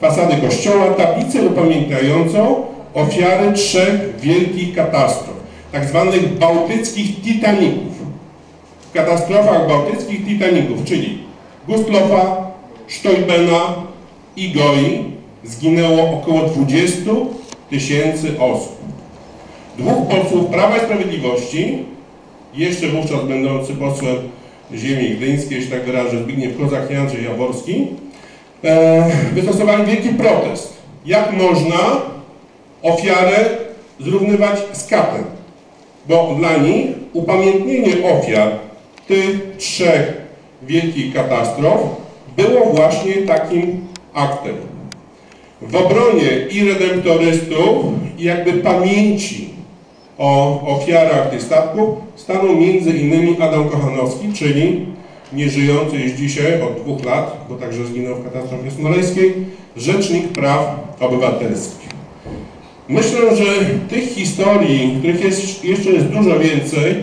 fasady kościoła tablicę upamiętniającą ofiary trzech wielkich katastrof, tak zwanych bałtyckich Titaników. W katastrofach bałtyckich Titaników, czyli Gustlofa, Stoibena i Goi zginęło około 20 tysięcy osób. Dwóch posłów Prawa i Sprawiedliwości, jeszcze wówczas będący posłem ziemi gdyńskiej, jeśli tak wyrażę, Zbigniew Kozak i Jaworski, e, wystosowali wielki protest. Jak można ofiarę zrównywać z katem? Bo dla nich upamiętnienie ofiar tych trzech wielkich katastrof było właśnie takim aktem. W obronie i redemptorystów, i jakby pamięci o ofiarach tych statków stanął między innymi Adam Kochanowski, czyli nieżyjący już dzisiaj od dwóch lat, bo także zginął w katastrofie smoleńskiej, Rzecznik Praw Obywatelskich. Myślę, że tych historii, których jest, jeszcze jest dużo więcej,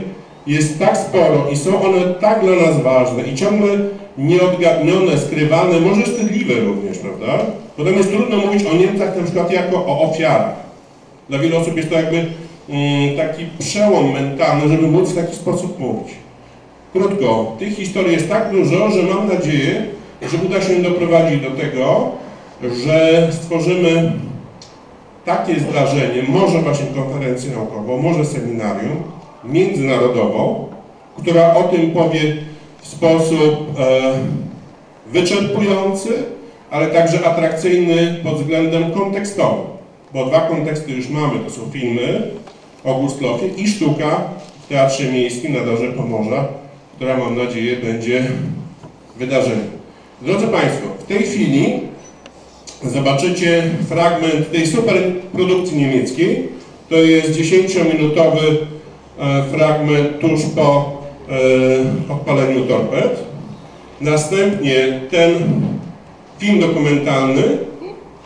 jest tak sporo i są one tak dla nas ważne i ciągle nieodgadnione, skrywane, może wstydliwe również, prawda? Potem jest trudno mówić o Niemcach na przykład jako o ofiarach. Dla wielu osób jest to jakby mm, taki przełom mentalny, żeby móc w taki sposób mówić. Krótko, tych historii jest tak dużo, że mam nadzieję, że uda się doprowadzić do tego, że stworzymy takie zdarzenie, może właśnie konferencję naukową, może seminarium międzynarodową, która o tym powie w sposób e, wyczerpujący, ale także atrakcyjny pod względem kontekstowym. Bo dwa konteksty już mamy, to są filmy o Gustlofie i sztuka w Teatrze Miejskim na Dorze Pomorza, która mam nadzieję będzie wydarzeniem. Drodzy Państwo, w tej chwili zobaczycie fragment tej super produkcji niemieckiej. To jest 10-minutowy e, fragment tuż po e, odpaleniu torped. Następnie ten film dokumentalny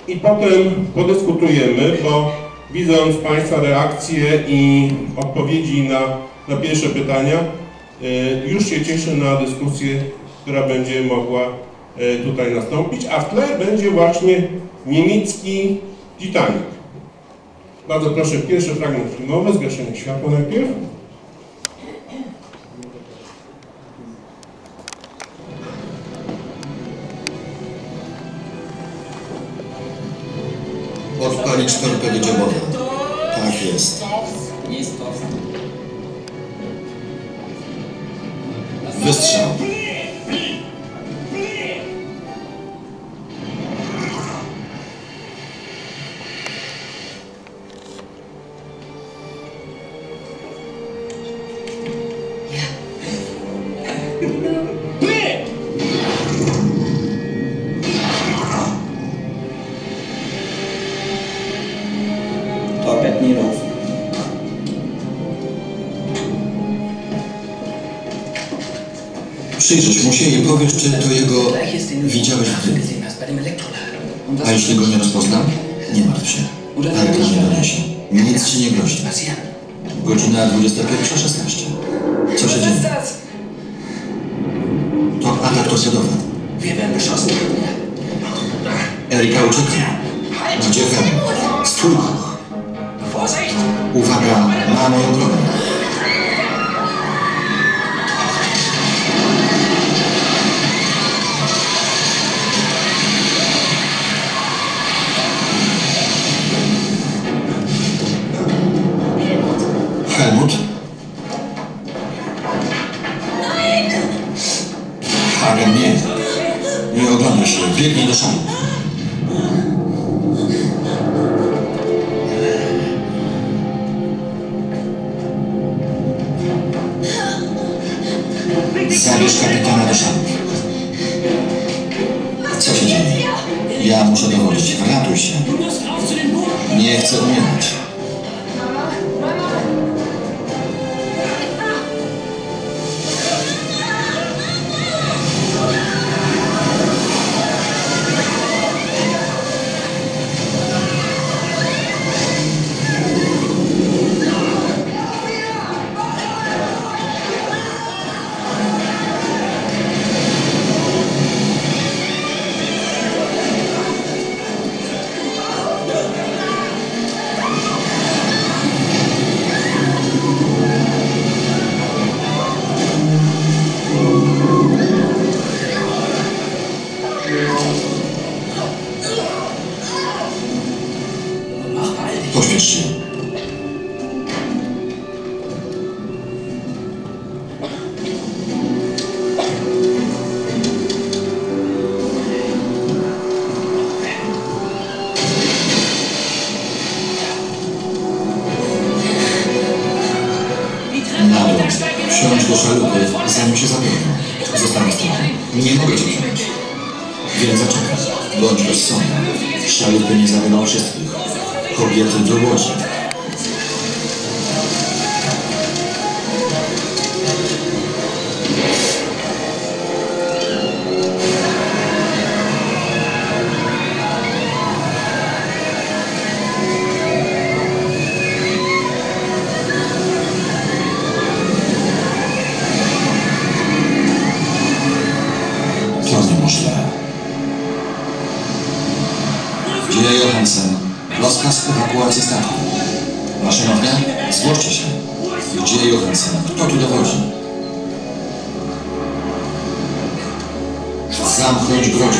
i potem podyskutujemy, bo widząc Państwa reakcje i odpowiedzi na, na pierwsze pytania, już się cieszę na dyskusję, która będzie mogła e, tutaj nastąpić, a w tle będzie właśnie niemiecki Titanic. Bardzo proszę, pierwszy fragment filmowy, zgaszenie światła najpierw. Odpalić torpedy dziobowe. Tak jest. Wystrzał. Yeah. Przyjrzysz mu się i powiesz, czy to jego widziałeś A jeśli go nie rozpoznam? Nie martw się. Arka nie doniesie. Nic ci nie grozi. Godzina 21.16. Co się dzieje? To atak torpedowy. Erika ucieknie. Gdzie! Vorsicht! Uwaga, ma moją broń. Helmut? Hagen, nie. Nie oglądaj się. Biegnij do szału. Zabierz kapitana do szału. Co się dzieje? Ja muszę dowodzić. Ratuj się. Nie chcę umierać. Wsiądź do szalupy, zanim się zapewnią. Zostanę z tobą. Nie mogę cię wziąć. Więc zaczekaj. Bądź rozsądny. Szalupy nie zabiorą wszystkich. Kobiety do łodzi. Gdzie Johansen? Rozkaz ewakuacji statku. Maszynownia? Zgłoście się. Gdzie Johansen? Kto tu dowodzi? Zamknąć grodzie.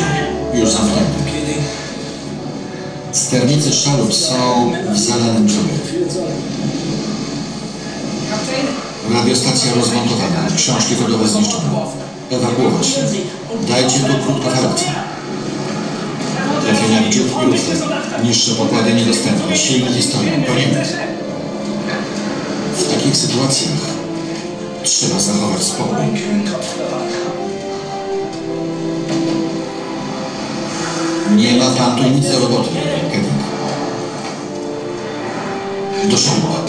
Już zamknięty. Sternice szalup są w zalanym brzegu. Radiostacja rozmontowana. Książki kodowe zniszczone. Ewakuować. Dajcie tu krótkofalówce. Trafienia w dziób i. Niższe pokłady niedostępne. Silne nie stoją. To nie my. W takich sytuacjach trzeba zachować spokój. Nie ma pan tu nic do roboty, Kevin. Do szalupa.